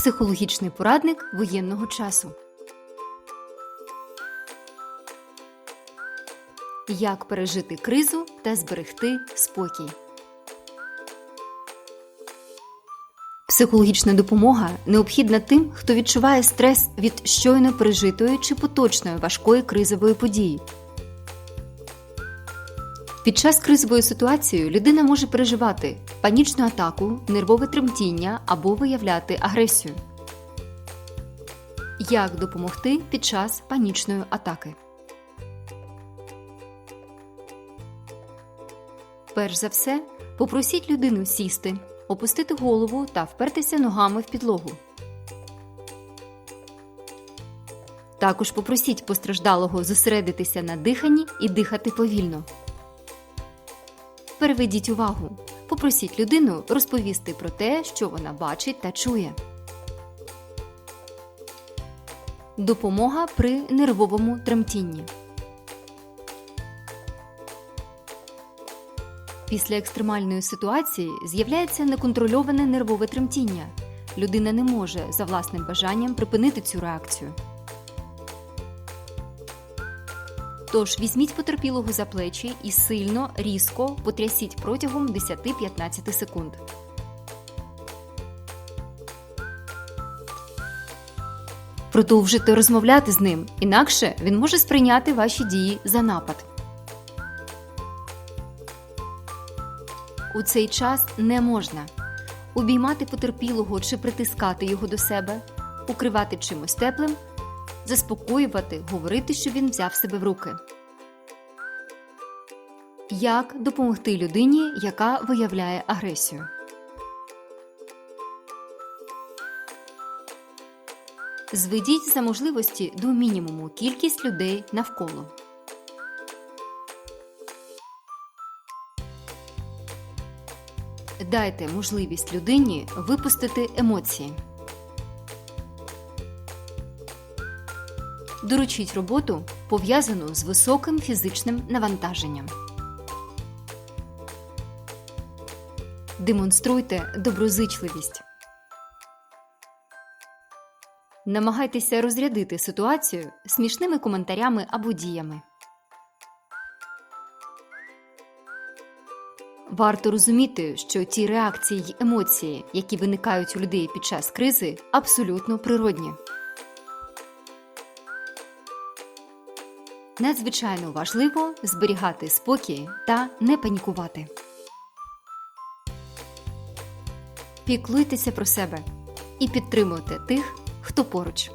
Психологічний порадник воєнного часу. Як пережити кризу та зберегти спокій. Психологічна допомога необхідна тим, хто відчуває стрес від щойно пережитої чи поточної важкої кризової події. Під час кризової ситуації людина може переживати панічну атаку, нервове тремтіння або виявляти агресію. Як допомогти під час панічної атаки? Перш за все, попросіть людину сісти, опустити голову та впертися ногами в підлогу. Також попросіть постраждалого зосередитися на диханні і дихати повільно. Переведіть увагу. Попросіть людину розповісти про те, що вона бачить та чує. Допомога при нервовому тремтінні. Після екстремальної ситуації з'являється неконтрольоване нервове тремтіння. Людина не може за власним бажанням припинити цю реакцію. Тож візьміть потерпілого за плечі і сильно, різко потрясіть протягом 10-15 секунд. Продовжуйте розмовляти з ним, інакше він може сприйняти ваші дії за напад. У цей час не можна обіймати потерпілого чи притискати його до себе, укривати чимось теплим, заспокоювати, говорити, що він взяв себе в руки. Як допомогти людині, яка виявляє агресію? Зведіть за можливості до мінімуму кількість людей навколо. Дайте можливість людині випустити емоції. Доручіть роботу, пов'язану з високим фізичним навантаженням. Демонструйте доброзичливість. Намагайтеся розрядити ситуацію смішними коментарями або діями. Варто розуміти, що ті реакції й емоції, які виникають у людей під час кризи, абсолютно природні. Надзвичайно важливо зберігати спокій та не панікувати. Піклуйтеся про себе і підтримуйте тих, хто поруч.